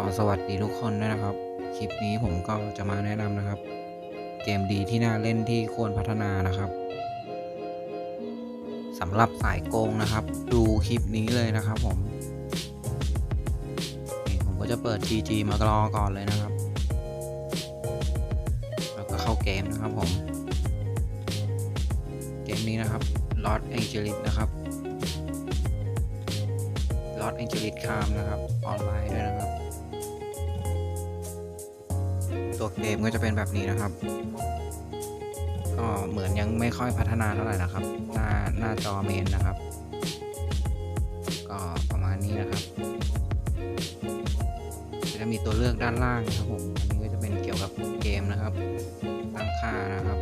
็สวัสดีทุกคนด้วยนะครับ คลิปนี้ผมก็จะมาแนะนำนะครับ เกมดีที่น่าเล่นที่ควรพัฒนานะครับสำหรับสายโกงนะครับ ดูคลิปนี้เลยนะครับผมผมก็จะเปิด GG มารอก่อนเลยนะครับ แล้วก็เข้าเกมนะครับผม เกมนี้นะครับ Los Angeles นะครับ Los Angeles Crime นะครับ ออนไลน์ด้วยนะครับ ตัวเกมก็จะเป็นแบบนี้นะครับ ก็เหมือนยังไม่ค่อยพัฒนาเท่าไหร่นะครับ หน้าหน้าจอเมนนะครับ ก็ประมาณนี้นะครับ จะมีตัวเลือกด้านล่างนะครับผม อันนี้ก็จะเป็นเกี่ยวกับเกมนะครับ ตั้งค่านะครับ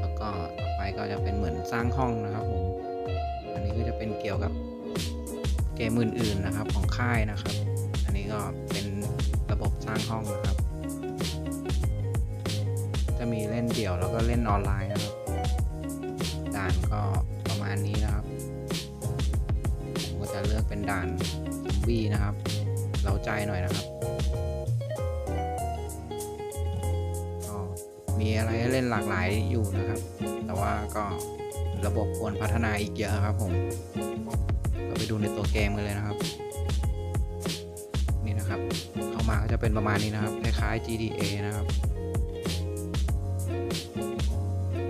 แล้วก็ต่อไปก็จะเป็นเหมือนสร้างห้องนะครับผม อันนี้ก็จะเป็นเกี่ยวกับเกมอื่นๆนะครับของค่ายนะครับ นี้ก็เป็นระบบสร้างห้องนะครับ จะมีเล่นเดี่ยวแล้วก็เล่นออนไลน์นะครับด่านก็ประมาณนี้นะครับ ผมก็จะเลือกเป็นด่านซอมบี้นะครับ เราใจหน่อยนะครับก็มีอะไรให้เล่นหลากหลายอยู่นะครับ แต่ว่าก็ระบบควรพัฒนาอีกเยอะครับผม ก็ไปดูในตัวเกมกันเลยนะครับ มาก็จะเป็นประมาณนี้นะครับคล้ายๆ GTA นะครับ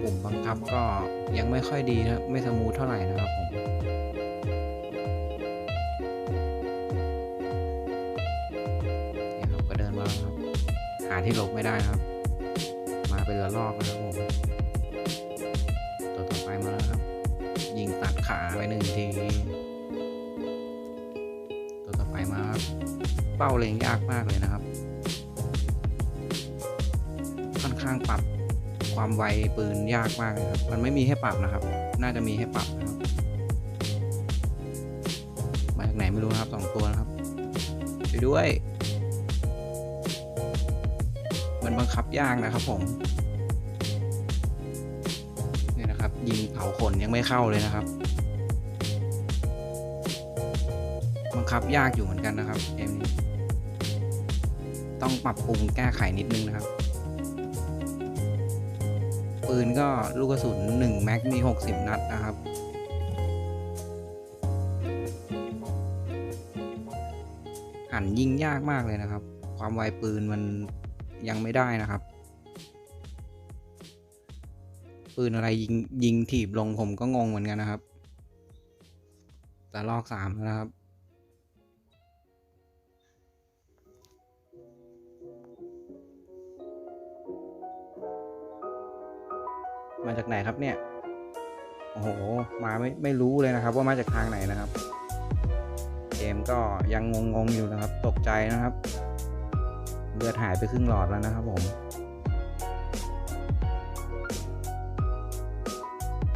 ปุ่มบังคับก็ยังไม่ค่อยดีนะไม่สมูทเท่าไหร่นะครับผมนี่ครับก็เดินมาครับ หาที่หลบไม่ได้นะครับ มาเป็นระลอกนะครับผม ต่อไปมาครับ เป้าเล็งยากมากเลยนะครับ ค่อนข้างปรับความไวปืนยากมากเลยครับ มันไม่มีให้ปรับนะครับ น่าจะมีให้ปรับนะครับมาจากไหนไม่รู้นะครับสองตัวนะครับไปด้วย มันบังคับยากนะครับผมนี่นะครับ ยิงเผาขนยังไม่เข้าเลยนะครับ บังคับยากอยู่เหมือนกันนะครับเกมนี้ต้องปรับปรุงแก้ไขนิดนึงนะครับ ปืนก็ลูกกระสุน1แม็กมี 60 นัดนะครับหันยิงยากมากเลยนะครับ ความไวปืนมันยังไม่ได้นะครับ ปืนอะไรยิงยิงถีบลงผมก็งงเหมือนกันนะครับ แต่ลอกสามนะครับ มาจากไหนครับเนี่ย โอ้โห มาไม่ไม่รู้เลยนะครับ ว่ามาจากทางไหนนะครับ เกมก็ยังงงๆอยู่นะครับ ตกใจนะครับ เลือดหายไปครึ่งหลอดแล้วนะครับผม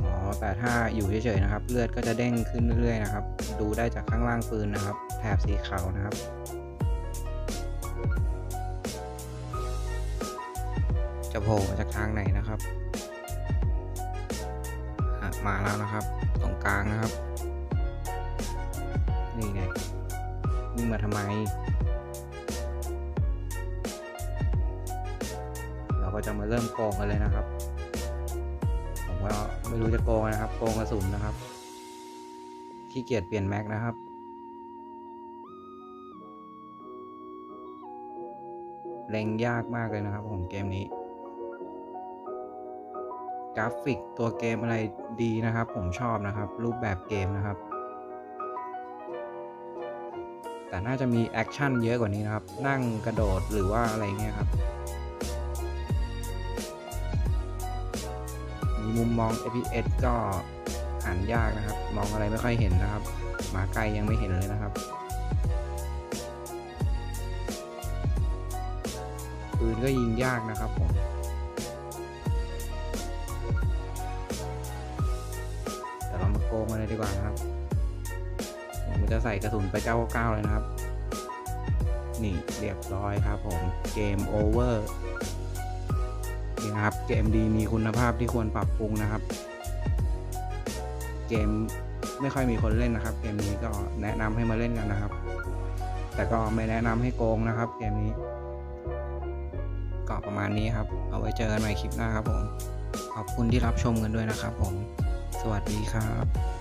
อ๋อ แต่ถ้าอยู่เฉยๆนะครับ เลือดก็จะเด้งขึ้นเรื่อยๆนะครับ ดูได้จากข้างล่างปืนนะครับ แถบสีขาวนะครับจะโผล่มาจากทางไหนนะครับ มาแล้วนะครับ ตรงกลางนะครับ นี่ไงวิ่งมาทำไม เราก็จะมาเริ่มโกงกันเลยนะครับ ผมก็ไม่รู้จะโกงนะครับโกงกระสุนนะครับขี้เกียจเปลี่ยนแม็กนะครับเล็งยากมากเลยนะครับผมเกมนี้ ราฟิกตัวเกมอะไรดีนะครับ ผมชอบนะครับ รูปแบบเกมนะครับ แต่น่าจะมีแอคชั่นเยอะกว่านี้นะครับ นั่งกระโดดหรือว่าอะไรเงี้ยครับ มีมุมมอง FPS ก็หันยากนะครับ มองอะไรไม่ค่อยเห็นนะครับ มาไกลยังไม่เห็นเลยนะครับปืนก็ยิงยากนะครับผม โกงกันเลยดีกว่านะครับผมจะใส่กระสุนไปเก้าเก้าเลยนะครับ นี่เรียบร้อยครับผมเกมโอเวอร์นี่นะครับเกมดีมีคุณภาพที่ควรปรับปรุงนะครับ เกมไม่ค่อยมีคนเล่นนะครับ เกมนี้ก็แนะนำให้มาเล่นกันนะครับ แต่ก็ไม่แนะนำให้โกงนะครับ เกมนี้ก็ประมาณนี้ครับ เอาไว้เจอกันใหม่คลิปหน้าครับผม ขอบคุณที่รับชมกันด้วยนะครับผม สวัสดีครับ